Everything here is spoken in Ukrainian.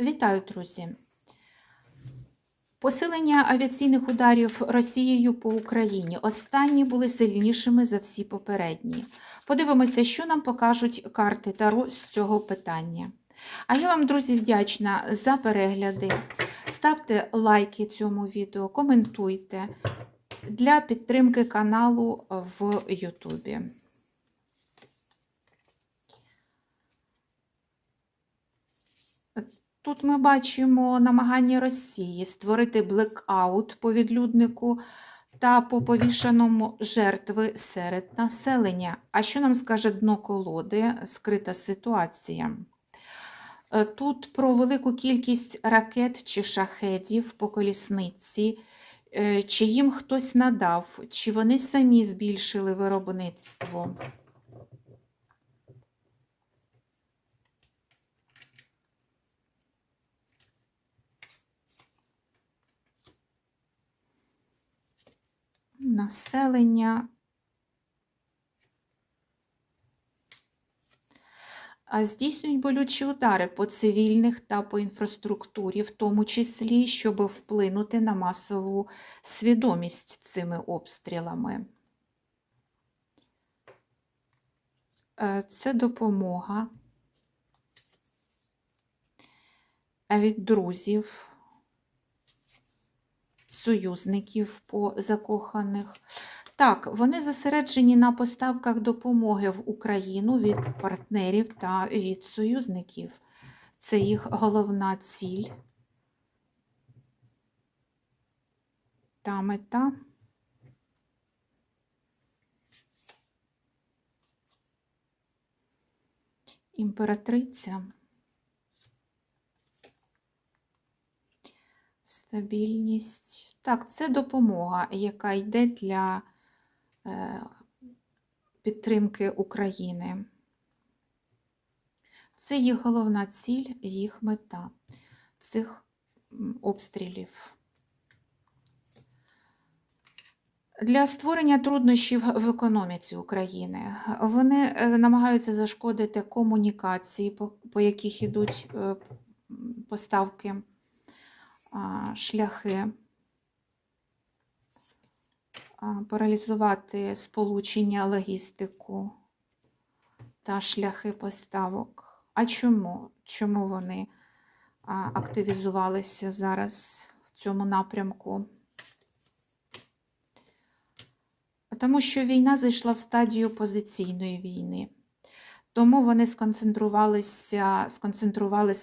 Вітаю, друзі! Посилення авіаційних ударів Росією по Україні. Останні були сильнішими за всі попередні. Подивимося, що нам покажуть карти Таро з цього питання. А я вам, друзі, вдячна за перегляди. Ставте лайки цьому відео, коментуйте для підтримки каналу в Ютубі. Тут ми бачимо намагання Росії створити блекаут по відлюднику та по повішаному жертви серед населення. А що нам скаже дно колоди? Скрита ситуація. Е, Тут про велику кількість ракет чи шахедів по колісниці, е, чи їм хтось надав, чи вони самі збільшили виробництво. Населення. Здійснюють болючі удари по цивільних та по інфраструктурі, в тому числі, щоб вплинути на масову свідомість цими обстрілами. Е, Це допомога від друзів союзників по закоханих. Так, вони зосереджені на поставках допомоги в Україну від партнерів та від союзників. Це їх головна ціль та мета. Імператриця. Стабільність. Так, це допомога, яка йде для е, підтримки України. Це їх головна ціль, їх мета цих обстрілів. Для створення труднощів в економіці України вони е, намагаються зашкодити комунікації, по, яких йдуть е, поставки шляхи, паралізувати сполучення, логістику та шляхи поставок. А чому? Чому вони активізувалися зараз в цьому напрямку? Тому що війна зайшла в стадію позиційної війни. Тому вони сконцентрувалися, сконцентрували